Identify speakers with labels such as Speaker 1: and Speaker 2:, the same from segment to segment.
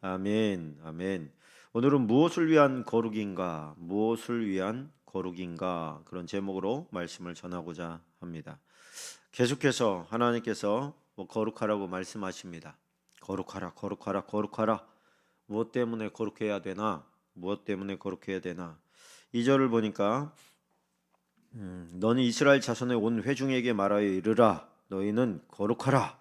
Speaker 1: 아멘, 아멘. 오늘은 무엇을 위한 거룩인가, 무엇을 위한 거룩인가 그런 제목으로 말씀을 전하고자 합니다. 계속해서 하나님께서 뭐 거룩하라고 말씀하십니다. 거룩하라, 거룩하라, 거룩하라. 무엇 때문에 거룩해야 되나? 무엇 때문에 거룩해야 되나? 이 절을 보니까 음, 너는 이스라엘 자손의 온 회중에게 말하여 이르라. 너희는 거룩하라.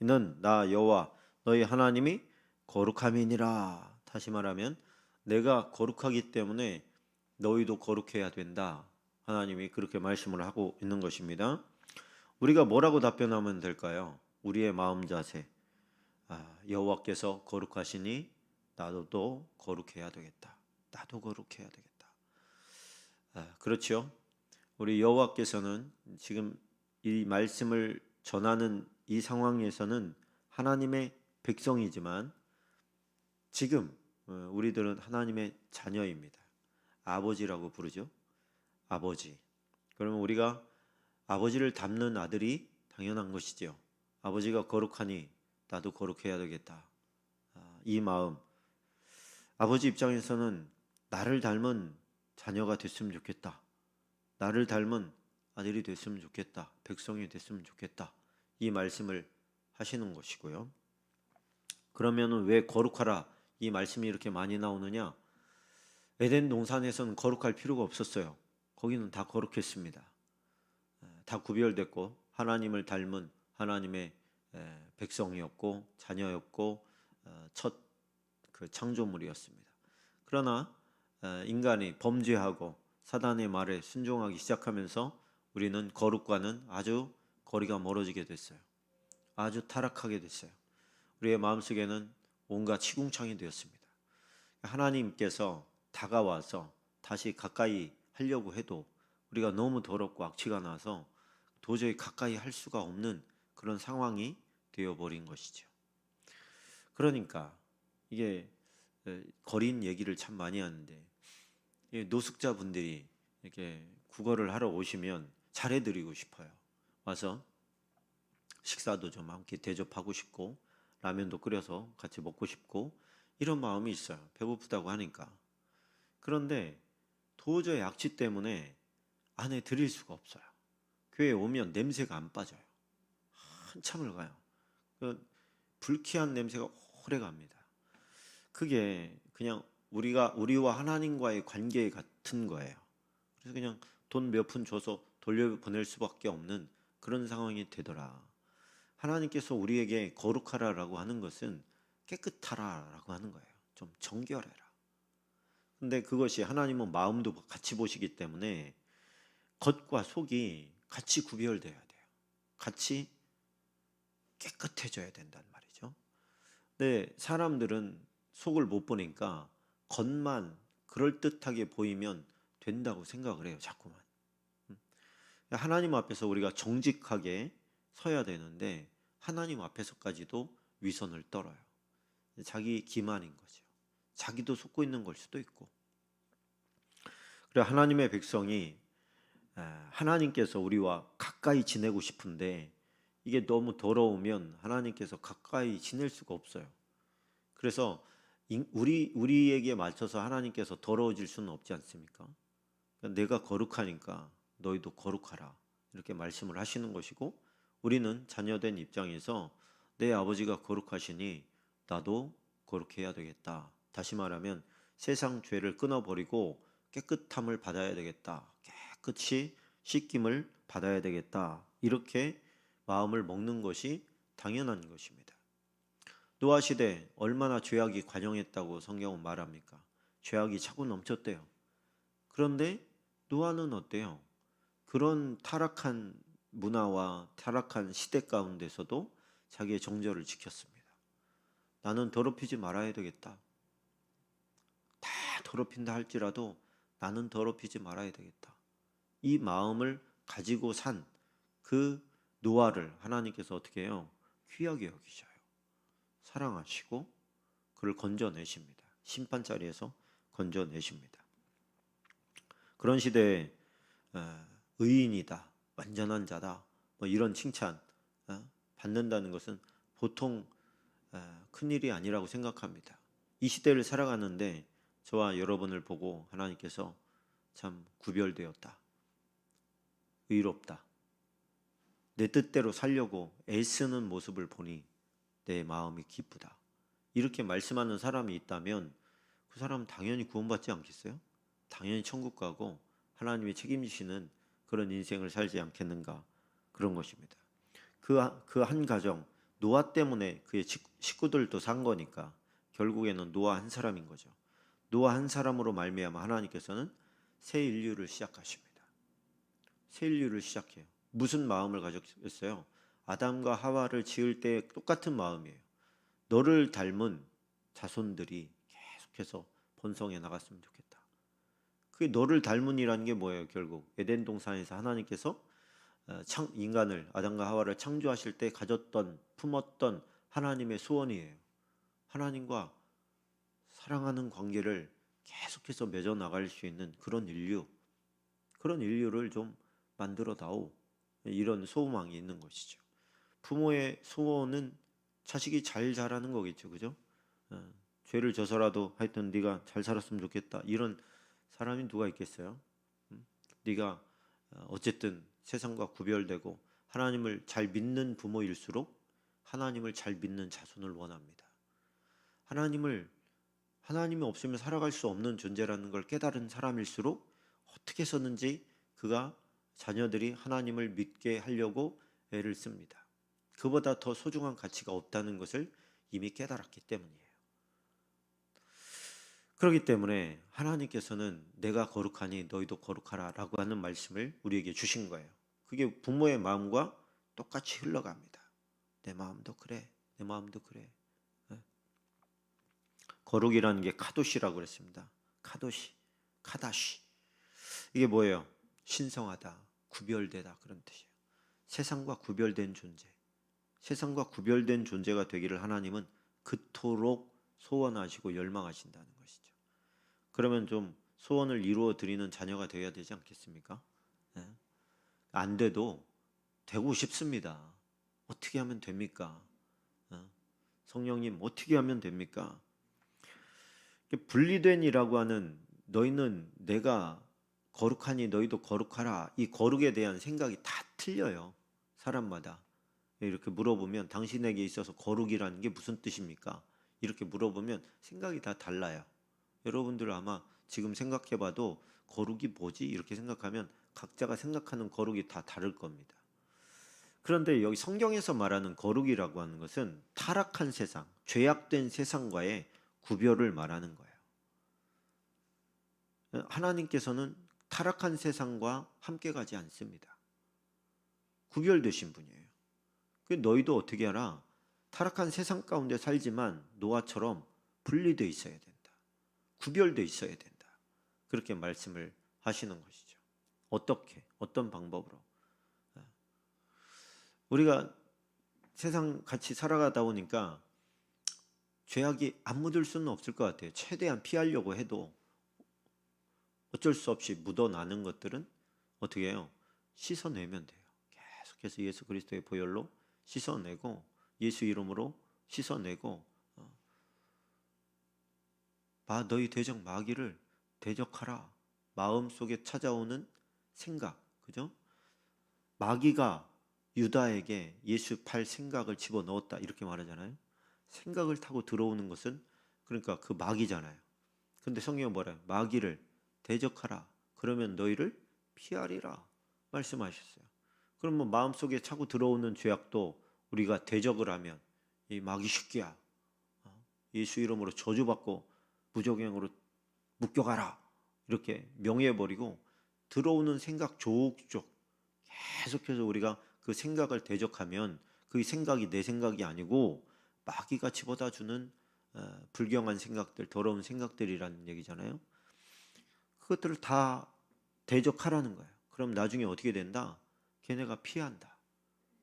Speaker 1: 이는 나 여호와 너희 하나님이 거룩함이니라. 다시 말하면 내가 거룩하기 때문에 너희도 거룩해야 된다. 하나님이 그렇게 말씀을 하고 있는 것입니다. 우리가 뭐라고 답변하면 될까요? 우리의 마음 자세. 아, 여호와께서 거룩하시니 나도 또 거룩해야 되겠다. 나도 거룩해야 되겠다. 아, 그렇죠? 우리 여호와께서는 지금 이 말씀을 전하는 이 상황에서는 하나님의 백성이지만 지금 어, 우리들은 하나님의 자녀입니다. 아버지라고 부르죠. 아버지. 그러면 우리가 아버지를 닮는 아들이 당연한 것이죠. 아버지가 거룩하니 나도 거룩해야 되겠다. 아, 이 마음. 아버지 입장에서는 나를 닮은 자녀가 됐으면 좋겠다. 나를 닮은 아들이 됐으면 좋겠다. 백성이 됐으면 좋겠다. 이 말씀을 하시는 것이고요. 그러면은 왜 거룩하라 이 말씀이 이렇게 많이 나오느냐? 에덴 동산에서는 거룩할 필요가 없었어요. 거기는 다 거룩했습니다. 다 구별됐고 하나님을 닮은 하나님의 백성이었고 자녀였고 어, 첫그 창조물이었습니다. 그러나 인간이 범죄하고 사단의 말에 순종하기 시작하면서 우리는 거룩과는 아주 거리가 멀어지게 됐어요. 아주 타락하게 됐어요. 우리의 마음속에는 온갖 시궁창이 되었습니다. 하나님께서 다가와서 다시 가까이 하려고 해도 우리가 너무 더럽고 악취가 나서 도저히 가까이 할 수가 없는 그런 상황이 되어버린 것이죠. 그러니까 이게 거린 얘기를 참 많이 하는데 노숙자분들이 이렇게 국어를 하러 오시면 잘해드리고 싶어요. 와서 식사도 좀 함께 대접하고 싶고 라면도 끓여서 같이 먹고 싶고 이런 마음이 있어요. 배고프다고 하니까. 그런데 도저히 악취 때문에 안에 들일 수가 없어요. 교회에 오면 냄새가 안 빠져요. 한참을 가요. 그 불쾌한 냄새가 오래 갑니다. 그게 그냥 우리가 우리와 하나님과의 관계 같은 거예요. 그래서 그냥 돈 몇 푼 줘서 돌려보낼 수밖에 없는 그런 상황이 되더라. 하나님께서 우리에게 거룩하라라고 하는 것은 깨끗하라라고 하는 거예요. 좀 정결해라. 근데 그것이 하나님은 마음도 같이 보시기 때문에 겉과 속이 같이 구별돼야 돼요. 같이 깨끗해져야 된단 말이죠. 근데 사람들은 속을 못 보니까 겉만 그럴듯하게 보이면 된다고 생각을 해요. 자꾸만. 음. 하나님 앞에서 우리가 정직하게 서야 되는데 하나님 앞에서까지도 위선을 떨어요. 자기 기만인 거죠. 자기도 속고 있는 걸 수도 있고. 그래 하나님의 백성이 하나님께서 우리와 가까이 지내고 싶은데 이게 너무 더러우면 하나님께서 가까이 지낼 수가 없어요. 그래서 우리 우리에게 맞춰서 하나님께서 더러워질 수는 없지 않습니까? 그러니까 내가 거룩하니까 너희도 거룩하라 이렇게 말씀을 하시는 것이고 우리는 자녀된 입장에서 내 아버지가 거룩하시니 나도 거룩해야 되겠다. 다시 말하면 세상 죄를 끊어버리고 깨끗함을 받아야 되겠다. 깨끗이 씻김을 받아야 되겠다. 이렇게 마음을 먹는 것이 당연한 것입니다. 노아 시대 얼마나 죄악이 관영했다고 성경은 말합니까? 죄악이 차고 넘쳤대요. 그런데 노아는 어때요? 그런 타락한 문화와 타락한 시대 가운데서도 자기의 정절을 지켰습니다. 나는 더럽히지 말아야 되겠다. 다 더럽힌다 할지라도 나는 더럽히지 말아야 되겠다. 이 마음을 가지고 산 그 노아를 하나님께서 어떻게 해요? 귀하게 여기셔요. 사랑하시고 그를 건져내십니다. 심판 자리에서 건져내십니다. 그런 시대에 의인이다, 완전한 자다, 뭐 이런 칭찬 어, 받는다는 것은 보통 큰 일이 아니라고 생각합니다. 이 시대를 살아가는데 저와 여러분을 보고 하나님께서 참 구별되었다. 의롭다. 내 뜻대로 살려고 애쓰는 모습을 보니 내 마음이 기쁘다. 이렇게 말씀하는 사람이 있다면 그 사람은 당연히 구원받지 않겠어요? 당연히 천국 가고 하나님이 책임지시는 그런 인생을 살지 않겠는가 그런 것입니다. 그 그 한 가정 노아 때문에 그의 식- 식구들도 산 거니까 결국에는 노아 한 사람인 거죠. 노아 한 사람으로 말미암아 하나님께서는 새 인류를 시작하십니다. 새 인류를 시작해요. 무슨 마음을 가졌어요? 아담과 하와를 지을 때 똑같은 마음이에요. 너를 닮은 자손들이 계속해서 번성해 나갔으면 좋겠다. 그게 너를 닮은이라는 게 뭐예요? 결국 에덴 동산에서 하나님께서 어, 창, 인간을 아담과 하와를 창조하실 때 가졌던 품었던 하나님의 소원이에요. 하나님과 사랑하는 관계를 계속해서 맺어 나갈 수 있는 그런 인류, 그런 인류를 좀 만들어 다오. 이런 소망이 있는 것이죠. 부모의 소원은 자식이 잘 자라는 거겠죠, 그죠? 어, 죄를 져서라도 하여튼 네가 잘 살았으면 좋겠다. 이런 사람이 누가 있겠어요? 음? 네가 어, 어쨌든 세상과 구별되고 하나님을 잘 믿는 부모일수록 하나님을 잘 믿는 자손을 원합니다. 하나님을 하나님이 없으면 살아갈 수 없는 존재라는 걸 깨달은 사람일수록 어떻게 해서든지 그가 자녀들이 하나님을 믿게 하려고 애를 씁니다. 그보다 더 소중한 가치가 없다는 것을 이미 깨달았기 때문이에요. 그렇기 때문에 하나님께서는 내가 거룩하니 너희도 거룩하라 라고 하는 말씀을 우리에게 주신 거예요. 그게 부모의 마음과 똑같이 흘러갑니다. 내 마음도 그래. 내 마음도 그래. 예. 거룩이라는 게 카도시라고 그랬습니다. 카도시, 카다시. 이게 뭐예요? 신성하다, 구별되다 그런 뜻이에요. 세상과 구별된 존재. 세상과 구별된 존재가 되기를 하나님은 그토록 소원하시고 열망하신다는 것이죠. 그러면 좀 소원을 이루어 드리는 자녀가 되어야 되지 않겠습니까? 예? 안 돼도 되고 싶습니다. 어떻게 하면 됩니까? 어? 성령님 어떻게 하면 됩니까? 분리된이라고 하는 너희는 내가 거룩하니 너희도 거룩하라 이 거룩에 대한 생각이 다 틀려요 사람마다 이렇게 물어보면 당신에게 있어서 거룩이라는 게 무슨 뜻입니까? 이렇게 물어보면 생각이 다 달라요. 여러분들 아마 지금 생각해봐도 거룩이 뭐지? 이렇게 생각하면 각자가 생각하는 거룩이 다 다를 겁니다. 그런데 여기 성경에서 말하는 거룩이라고 하는 것은 타락한 세상, 죄악된 세상과의 구별을 말하는 거예요. 하나님께서는 타락한 세상과 함께 가지 않습니다. 구별되신 분이에요. 그 너희도 어떻게 하라? 타락한 세상 가운데 살지만 노아처럼 분리돼 있어야 된다. 구별돼 있어야 된다. 그렇게 말씀을 하시는 것이죠. 어떻게? 어떤 방법으로? 우리가 세상 같이 살아가다 보니까 죄악이 안 묻을 수는 없을 것 같아요. 최대한 피하려고 해도 어쩔 수 없이 묻어나는 것들은 어떻게 해요? 씻어내면 돼요. 계속해서 예수 그리스도의 보혈로 씻어내고 예수 이름으로 씻어내고 어. 마 너희 대적 마귀를 대적하라. 마음 속에 찾아오는 생각, 그죠? 마귀가 유다에게 예수 팔 생각을 집어 넣었다 이렇게 말하잖아요. 생각을 타고 들어오는 것은 그러니까 그 마귀잖아요. 근데 성경은 뭐래요? 마귀를 대적하라. 그러면 너희를 피하리라 말씀하셨어요. 그럼 뭐 마음속에 차고 들어오는 죄악도 우리가 대적을 하면 이 마귀 새끼야. 어? 예수 이름으로 저주받고 무적행으로 묶여가라. 이렇게 명해버리고 들어오는 생각 족족 계속해서 우리가 그 생각을 대적하면 그 생각이 내 생각이 아니고 마귀가 집어다 주는 어, 불경한 생각들, 더러운 생각들이라는 얘기잖아요. 그것들을 다 대적하라는 거예요. 그럼 나중에 어떻게 된다? 걔네가 피한다.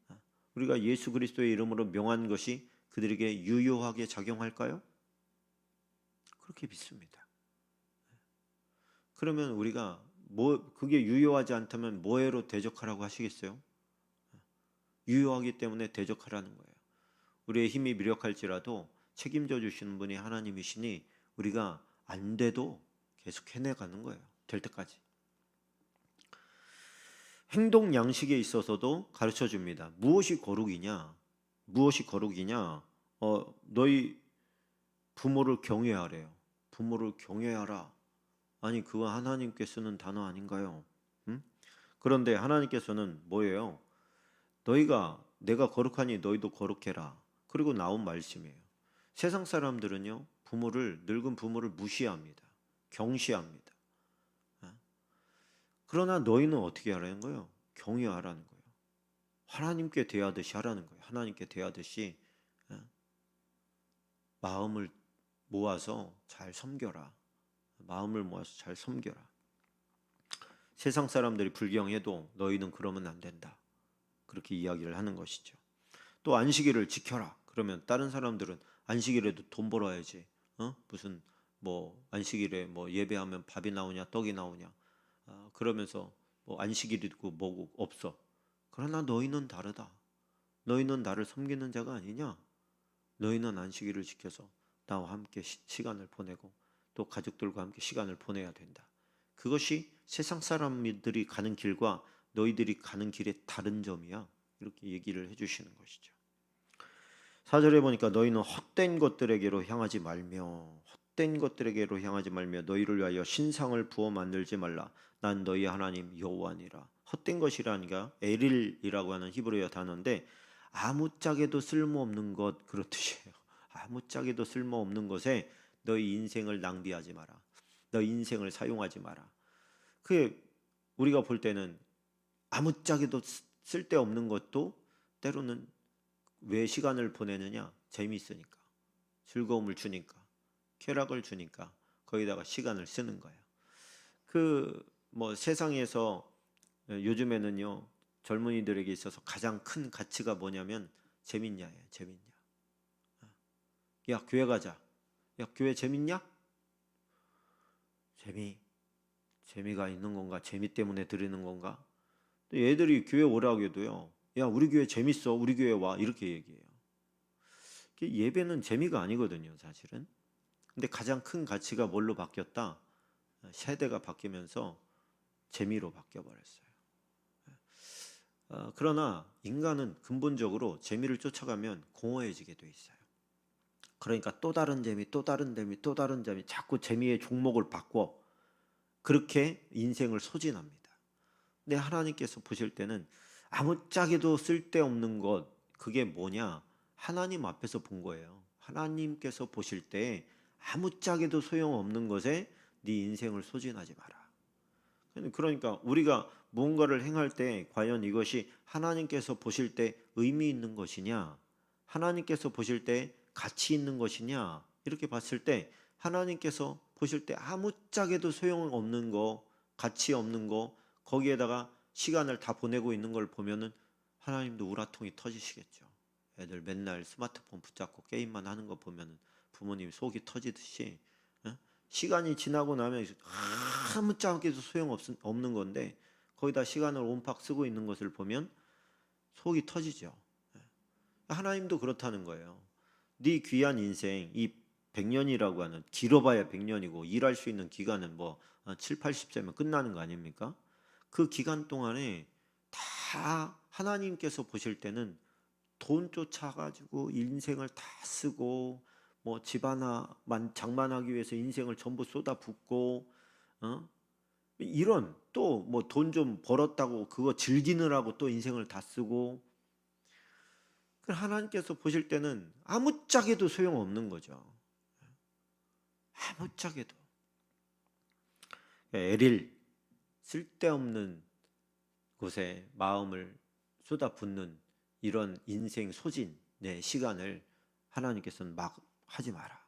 Speaker 1: 어? 우리가 예수 그리스도의 이름으로 명한 것이 그들에게 유효하게 작용할까요? 그렇게 믿습니다. 그러면 우리가 뭐 그게 유효하지 않다면 뭐해로 대적하라고 하시겠어요? 유효하기 때문에 대적하라는 거예요. 우리의 힘이 미력할지라도 책임져 주시는 분이 하나님이시니 우리가 안 돼도 계속 해내가는 거예요. 될 때까지. 행동 양식에 있어서도 가르쳐 줍니다. 무엇이 거룩이냐? 무엇이 거룩이냐? 어, 너희 부모를 경외하래요. 부모를 경외하라. 아니 그거 하나님께 쓰는 단어 아닌가요? 응? 그런데 하나님께서는 뭐예요? 너희가 내가 거룩하니 너희도 거룩해라. 그리고 나온 말씀이에요. 세상 사람들은요 부모를 늙은 부모를 무시합니다. 경시합니다. 어? 그러나 너희는 어떻게 하라는 거예요? 경외하라는 거예요. 하나님께 대하듯이 하라는 거예요. 하나님께 대하듯이 어? 마음을 모아서 잘 섬겨라. 마음을 모아서 잘 섬겨라. 세상 사람들이 불경해도 너희는 그러면 안 된다. 그렇게 이야기를 하는 것이죠. 또 안식일을 지켜라. 그러면 다른 사람들은 안식일에도 돈 벌어야지. 어? 무슨 뭐 안식일에 뭐 예배하면 밥이 나오냐 떡이 나오냐. 아, 그러면서 뭐 안식일이고 뭐고 없어. 그러나 너희는 다르다. 너희는 나를 섬기는 자가 아니냐? 너희는 안식일을 지켜서 나와 함께 시, 시간을 보내고 또 가족들과 함께 시간을 보내야 된다. 그것이 세상 사람들이 가는 길과 너희들이 가는 길의 다른 점이야. 이렇게 얘기를 해주시는 것이죠. 사절에 보니까 너희는 헛된 것들에게로 향하지 말며 헛된 것들에게로 향하지 말며 너희를 위하여 신상을 부어 만들지 말라. 난 너희 하나님 여호와니라. 헛된 것이라니까 에릴이라고 하는 히브리어 단어인데 아무짝에도 쓸모없는 것 그런 뜻이에요. 아무짝에도 쓸모없는 것에 너희 인생을 낭비하지 마라. 너희 인생을 사용하지 마라. 그 우리가 볼 때는 아무짝에도 쓸데없는 것도 때로는 왜 시간을 보내느냐? 재미있으니까. 즐거움을 주니까. 쾌락을 주니까 거기다가 시간을 쓰는 거예요. 그 뭐 세상에서 요즘에는요. 젊은이들에게 있어서 가장 큰 가치가 뭐냐면 재밌냐예요. 재밌냐. 야, 교회 가자. 야, 교회 재밌냐? 재미. 재미가 있는 건가? 재미 때문에 드리는 건가? 또 얘들이 교회 오라고 해도요. 야, 우리 교회 재밌어. 우리 교회 와. 이렇게 얘기해요. 예배는 재미가 아니거든요, 사실은. 근데 가장 큰 가치가 뭘로 바뀌었다? 세대가 바뀌면서 재미로 바뀌어 버렸어요. 어, 그러나 인간은 근본적으로 재미를 쫓아가면 공허해지게 돼 있어요. 그러니까 또 다른 재미, 또 다른 재미, 또 다른 재미, 자꾸 재미의 종목을 바꿔 그렇게 인생을 소진합니다. 근데 하나님께서 보실 때는 아무짝에도 쓸데없는 것 그게 뭐냐? 하나님 앞에서 본 거예요. 하나님께서 보실 때 아무짝에도 소용없는 것에 네 인생을 소진하지 마라. 그러니까 우리가 무언가를 행할 때 과연 이것이 하나님께서 보실 때 의미 있는 것이냐? 하나님께서 보실 때 가치 있는 것이냐? 이렇게 봤을 때 하나님께서 보실 때 아무짝에도 소용없는 거, 가치 없는 거, 거기에다가 시간을 다 보내고 있는 걸 보면은 하나님도 우라통이 터지시겠죠. 애들 맨날 스마트폰 붙잡고 게임만 하는 거 보면은 부모님 속이 터지듯이 어? 시간이 지나고 나면 아무짝에도 소용 없는 건데 거기다 시간을 온팍 쓰고 있는 것을 보면 속이 터지죠. 예. 하나님도 그렇다는 거예요. 네 귀한 인생 이 100년이라고 하는 길어봐야 100년이고 일할 수 있는 기간은 뭐 7, 80세면 끝나는 거 아닙니까? 그 기간 동안에 다 하나님께서 보실 때는 돈 쫓아가지고 인생을 다 쓰고 뭐 집 하나 만 장만하기 위해서 인생을 전부 쏟아붓고 어? 이런 또 뭐 돈 좀 벌었다고 그거 즐기느라고 또 인생을 다 쓰고 하나님께서 보실 때는 아무짝에도 소용없는 거죠. 아무짝에도 에릴 쓸데없는 곳에 마음을 쏟아붓는 이런 인생 소진 내 시간을 하나님께서는 막 하지 마라.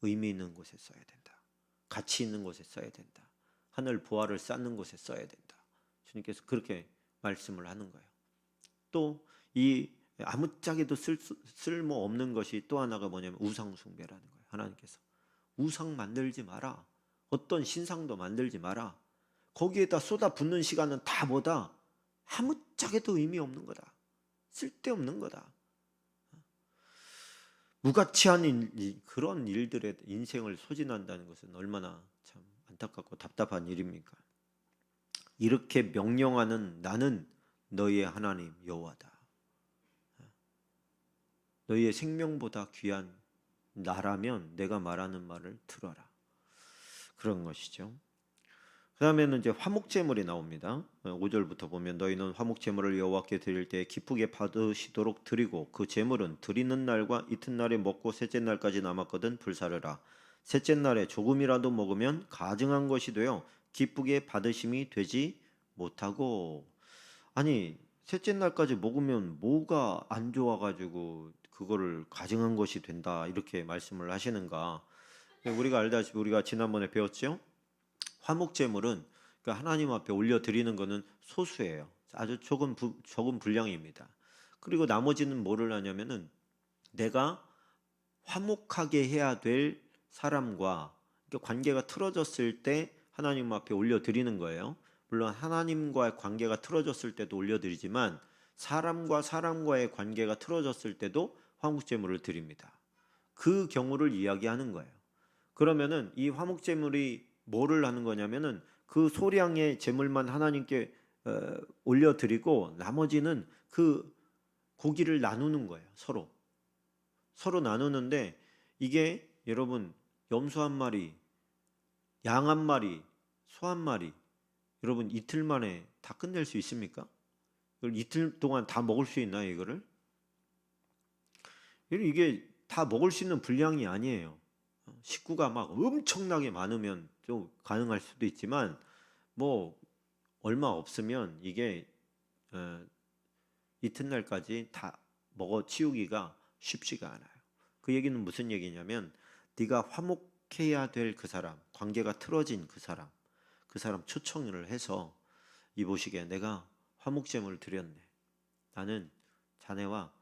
Speaker 1: 의미 있는 곳에 써야 된다. 가치 있는 곳에 써야 된다. 하늘 보화를 쌓는 곳에 써야 된다. 주님께서 그렇게 말씀을 하는 거예요. 또 이 아무짝에도 쓸, 쓸모 없는 것이 또 하나가 뭐냐면 우상 숭배라는 거예요. 하나님께서 우상 만들지 마라. 어떤 신상도 만들지 마라. 거기에다 쏟아 붓는 시간은 다 뭐다? 아무짝에도 의미 없는 거다. 쓸데없는 거다. 무가치한 일, 이- 그런 일들에 인생을 소진한다는 것은 얼마나 참 안타깝고 답답한 일입니까? 이렇게 명령하는 나는 너희의 하나님 여호와다. 너희의 생명보다 귀한 나라면 내가 말하는 말을 들어라. 그런 것이죠. 그 다음에는 이제 화목제물이 나옵니다. 5절부터 보면 너희는 화목제물을 여호와께 드릴 때 기쁘게 받으시도록 드리고 그 제물은 드리는 날과 이튿날에 먹고 셋째 날까지 남았거든 불사르라. 셋째 날에 조금이라도 먹으면 가증한 것이 되어 기쁘게 받으심이 되지 못하고 아니 셋째 날까지 먹으면 뭐가 안 좋아가지고 그거를 가증한 것이 된다 이렇게 말씀을 하시는가? 우리가 알다시피 우리가 지난번에 배웠죠. 화목제물은 그러니까 하나님 앞에 올려 드리는 것은 소수예요. 아주 적은 부, 적은 분량입니다. 그리고 나머지는 뭐를 하냐면은 내가 화목하게 해야 될 사람과 그러니까 관계가 틀어졌을 때 하나님 앞에 올려 드리는 거예요. 물론 하나님과의 관계가 틀어졌을 때도 올려 드리지만 사람과 사람과의 관계가 틀어졌을 때도 화목제물을 드립니다. 그 경우를 이야기하는 거예요. 그러면은 이 화목제물이 뭐를 하는 거냐면은 그 소량의 제물만 하나님께 어, 올려드리고 나머지는 그 고기를 나누는 거예요 서로 서로 나누는데 이게 여러분 염소 한 마리 양 한 마리 소 한 마리 여러분 이틀 만에 다 끝낼 수 있습니까? 이틀 동안 다 먹을 수 있나요 이거를? 이게 다 먹을 수 있는 분량이 아니에요. 식구가 막 엄청나게 많으면 좀 가능할 수도 있지만 뭐 얼마 없으면 이게 어, 이튿날까지 다 먹어 치우기가 쉽지가 않아요. 그 얘기는 무슨 얘기냐면 네가 화목해야 될 그 사람, 관계가 틀어진 그 사람, 그 사람 초청을 해서 이보시게 내가 화목제물을 드렸네. 나는 자네와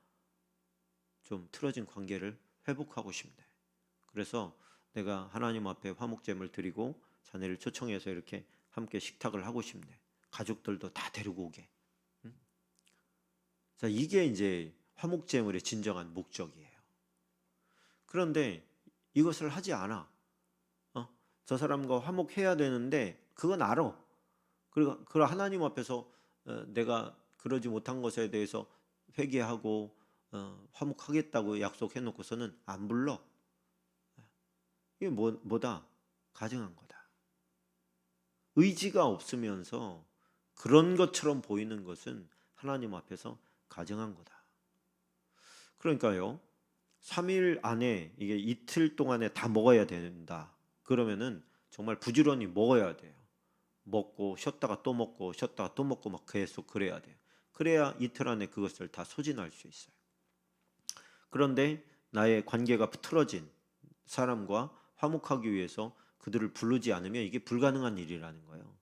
Speaker 1: 좀 틀어진 관계를 회복하고 싶네. 그래서 내가 하나님 앞에 화목제물 드리고 자네를 초청해서 이렇게 함께 식탁을 하고 싶네. 가족들도 다 데리고 오게. 응? 자, 이게 이제 화목제물의 진정한 목적이에요. 그런데 이것을 하지 않아. 어? 저 사람과 화목해야 되는데 그건 알아. 그리고 그 하나님 앞에서 어, 내가 그러지 못한 것에 대해서 회개하고 어, 화목하겠다고 약속해 놓고서는 안 불러. 이게 뭐, 뭐다? 가증한 거다. 의지가 없으면서 그런 것처럼 보이는 것은 하나님 앞에서 가증한 거다. 그러니까요. 3일 안에 이게 이틀 동안에 다 먹어야 된다. 그러면은 정말 부지런히 먹어야 돼요. 먹고 쉬었다가 또 먹고 쉬었다가 또 먹고 막 계속 그래야 돼요. 그래야 이틀 안에 그것을 다 소진할 수 있어요. 그런데 나의 관계가 틀어진 사람과 화목하기 위해서 그들을 부르지 않으면 이게 불가능한 일이라는 거예요.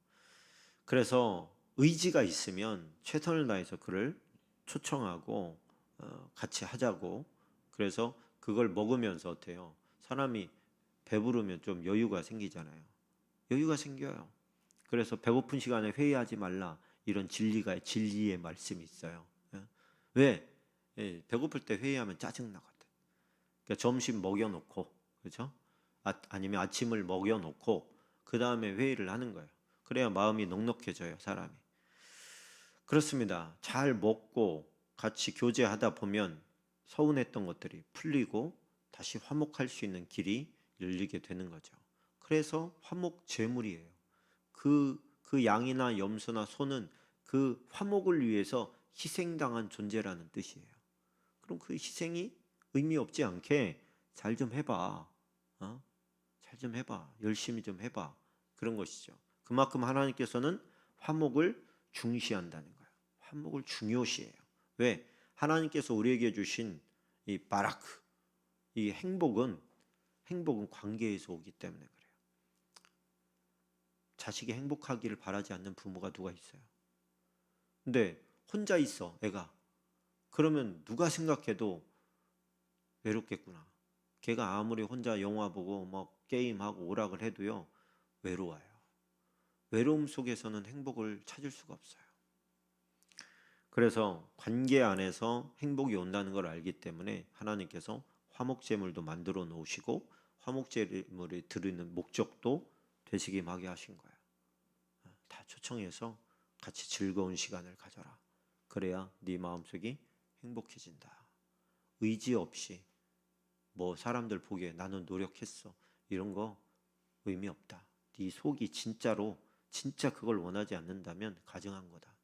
Speaker 1: 그래서 의지가 있으면 최선을 다해서 그를 초청하고 어, 같이 하자고 그래서 그걸 먹으면서 어때요? 사람이 배부르면 좀 여유가 생기잖아요. 여유가 생겨요. 그래서 배고픈 시간에 회의하지 말라 이런 진리가 진리의 말씀이 있어요. 예? 왜? 예, 배고플 때 회의하면 짜증 나거든. 그러니까 점심 먹여놓고 그렇죠? 아, 아니면 아침을 먹여놓고 그 다음에 회의를 하는 거예요. 그래야 마음이 넉넉해져요 사람이. 그렇습니다. 잘 먹고 같이 교제하다 보면 서운했던 것들이 풀리고 다시 화목할 수 있는 길이 열리게 되는 거죠. 그래서 화목 제물이에요. 그, 그 양이나 염소나 소는 그 화목을 위해서 희생당한 존재라는 뜻이에요. 그럼 그 희생이 의미 없지 않게 잘 좀 해봐. 어? 잘 좀 해봐. 열심히 좀 해봐. 그런 것이죠. 그만큼 하나님께서는 화목을 중시한다는 거예요. 화목을 중요시해요. 왜? 하나님께서 우리에게 주신 이 바라크, 이 행복은 행복은 관계에서 오기 때문에 그래요. 자식이 행복하기를 바라지 않는 부모가 누가 있어요? 근데 혼자 있어, 애가. 그러면 누가 생각해도 외롭겠구나. 걔가 아무리 혼자 영화 보고 뭐 게임하고 오락을 해도요, 외로워요. 외로움 속에서는 행복을 찾을 수가 없어요. 그래서 관계 안에서 행복이 온다는 걸 알기 때문에 하나님께서 화목제물도 만들어 놓으시고 화목제물을 드리는 목적도 되시기하게 하신 거야. 다 초청해서 같이 즐거운 시간을 가져라. 그래야 네 마음속이 행복해진다. 의지 없이 뭐 사람들 보기에 나는 노력했어 이런 거 의미 없다. 네 속이 진짜로 진짜 그걸 원하지 않는다면 가증한 거다.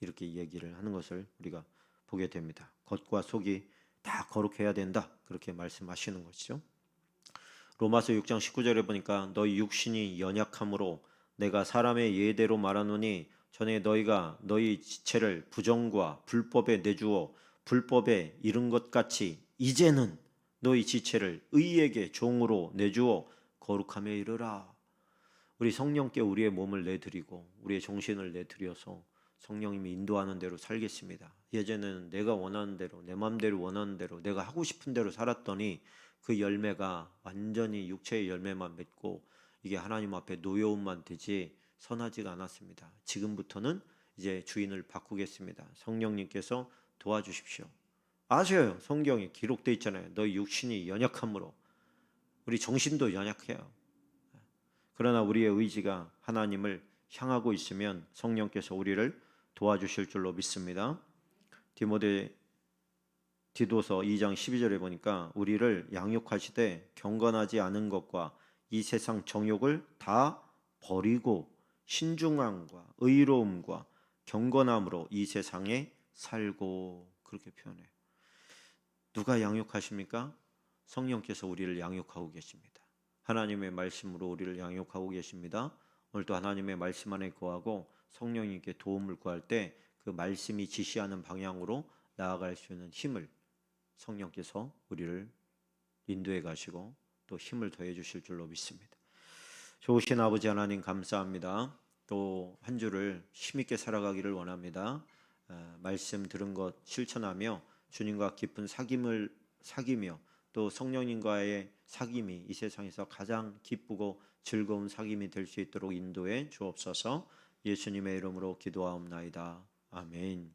Speaker 1: 이렇게 얘기를 하는 것을 우리가 보게 됩니다. 겉과 속이 다 거룩해야 된다. 그렇게 말씀하시는 것이죠. 로마서 6장 19절에 보니까 너희 육신이 연약함으로 내가 사람의 예대로 말하노니 전에 너희가 너희 지체를 부정과 불법에 내주어 불법에 이른 것 같이 이제는 너희 지체를 의에게 종으로 내주어 거룩함에 이르라. 우리 성령께 우리의 몸을 내드리고 우리의 정신을 내드려서 성령님이 인도하는 대로 살겠습니다. 예전에는 내가 원하는 대로 내 마음대로 원하는 대로 내가 하고 싶은 대로 살았더니 그 열매가 완전히 육체의 열매만 맺고 이게 하나님 앞에 노여움만 되지 선하지가 않았습니다. 지금부터는 이제 주인을 바꾸겠습니다. 성령님께서 도와주십시오. 아셔요. 성경에 기록돼 있잖아요. 너희 육신이 연약함으로 우리 정신도 연약해요. 그러나 우리의 의지가 하나님을 향하고 있으면 성령께서 우리를 도와주실 줄로 믿습니다. 디모데 디도서 2장 12절에 보니까 우리를 양육하시되 경건하지 않은 것과 이 세상 정욕을 다 버리고 신중함과 의로움과 경건함으로 이 세상에 살고 그렇게 표현해요. 누가 양육하십니까? 성령께서 우리를 양육하고 계십니다. 하나님의 말씀으로 우리를 양육하고 계십니다. 오늘도 하나님의 말씀 안에 거하고 성령님께 도움을 구할 때 그 말씀이 지시하는 방향으로 나아갈 수 있는 힘을 성령께서 우리를 인도해 가시고 또 힘을 더해 주실 줄로 믿습니다. 좋으신 아버지 하나님 감사합니다. 또 한 주를 힘있게 살아가기를 원합니다. 어, 말씀 들은 것 실천하며 주님과 깊은 사귐을 사귀며 또 성령님과의 사귐이 이 세상에서 가장 기쁘고 즐거운 사귐이 될 수 있도록 인도해 주옵소서. 예수님의 이름으로 기도하옵나이다. 아멘.